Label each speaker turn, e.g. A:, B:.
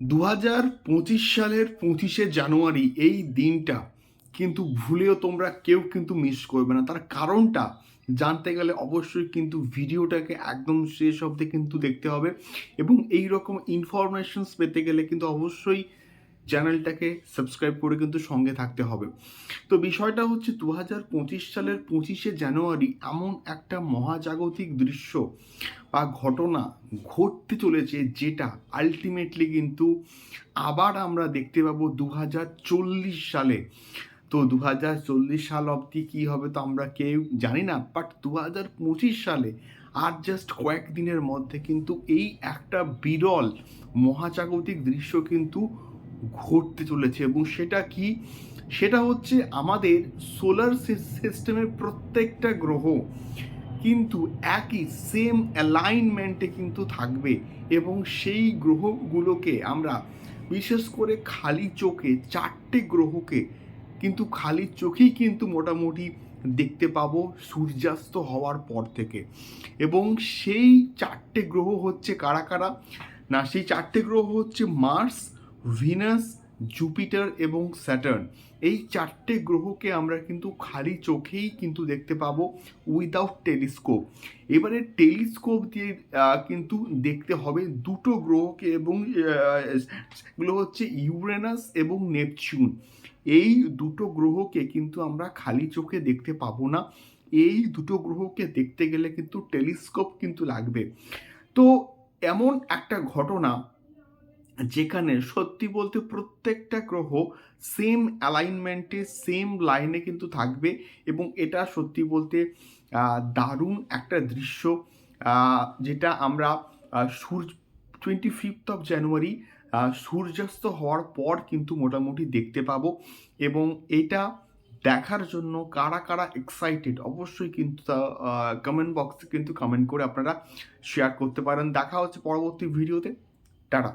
A: দু হাজার পঁচিশ সালের পঁচিশে জানুয়ারি এই দিনটা কিন্তু ভুলেও তোমরা কেউ কিন্তু মিস করবে না। তার কারণটা জানতে গেলে অবশ্যই কিন্তু ভিডিওটাকে একদম শেষ অবধি কিন্তু দেখতে হবে এবং এই রকম ইনফরমেশনস পেতে গেলে কিন্তু অবশ্যই চ্যানেলটাকে সাবস্ক্রাইব করে কিন্তু সঙ্গে থাকতে হবে। তো বিষয়টা হচ্ছে দু হাজার পঁচিশ সালের পঁচিশে জানুয়ারি এমন একটা মহাজাগতিক দৃশ্য বা ঘটনা ঘটতে চলেছে যেটা আলটিমেটলি কিন্তু আবার আমরা দেখতে পাবো দু হাজার চল্লিশ সালে। তো দু হাজার চল্লিশ সাল অবধি কী হবে তো আমরা কেউ জানি না বাট দু হাজার পঁচিশ সালে আর জাস্ট কয়েকদিনের মধ্যে কিন্তু এই একটা বিরল মহাজাগতিক দৃশ্য কিন্তু ঘটতে চলেছে এবং সেটা কি? সেটা হচ্ছে আমাদের সোলার সিস্টেমের প্রত্যেকটা গ্রহ কিন্তু একই সেম অ্যালাইনমেন্টে কিন্তু থাকবে এবং সেই গ্রহগুলোকে আমরা বিশেষ করে খালি চোখে, চারটে গ্রহকে কিন্তু খালি চোখেই কিন্তু মোটামুটি দেখতে পাবো সূর্যাস্ত হওয়ার পর থেকে। এবং সেই চারটে গ্রহ হচ্ছে কারা কারা? না, সেই চারটে গ্রহ হচ্ছে মার্স ভিনাস জুপিটার এবং স্যাটার্ন এই চারটে গ্রহকে আমরা কিন্তু খালি চোখেই কিন্তু দেখতে পাবো উইদাউট টেলিস্কোপ এবারে টেলিস্কোপ দিয়ে কিন্তু দেখতে হবে দুটো গ্রহকে এবং এগুলো হচ্ছে ইউরেনাস এবং নেপচুন এই দুটো গ্রহকে কিন্তু আমরা খালি চোখে দেখতে পাবো না। এই দুটো গ্রহকে দেখতে গেলে কিন্তু টেলিস্কোপ কিন্তু লাগবে। তো এমন একটা ঘটনা যেখানে সত্যি বলতে প্রত্যেকটা গ্রহ সেম অ্যালাইনমেন্টে সেম লাইনে কিন্তু থাকবে এবং এটা সত্যি বলতে দারুণ একটা দৃশ্য। যেটা আমরা সূর্য টোয়েন্টি ফিফথ অফ জানুয়ারি সূর্যাস্ত হওয়ার পর কিন্তু মোটামুটি দেখতে পাবো এবং এটা দেখার জন্য কারা কারা এক্সাইটেড অবশ্যই কিন্তু কমেন্ট বক্সে কিন্তু কমেন্ট করে আপনারা শেয়ার করতে পারেন। দেখা হচ্ছে পরবর্তী ভিডিওতে টাটা।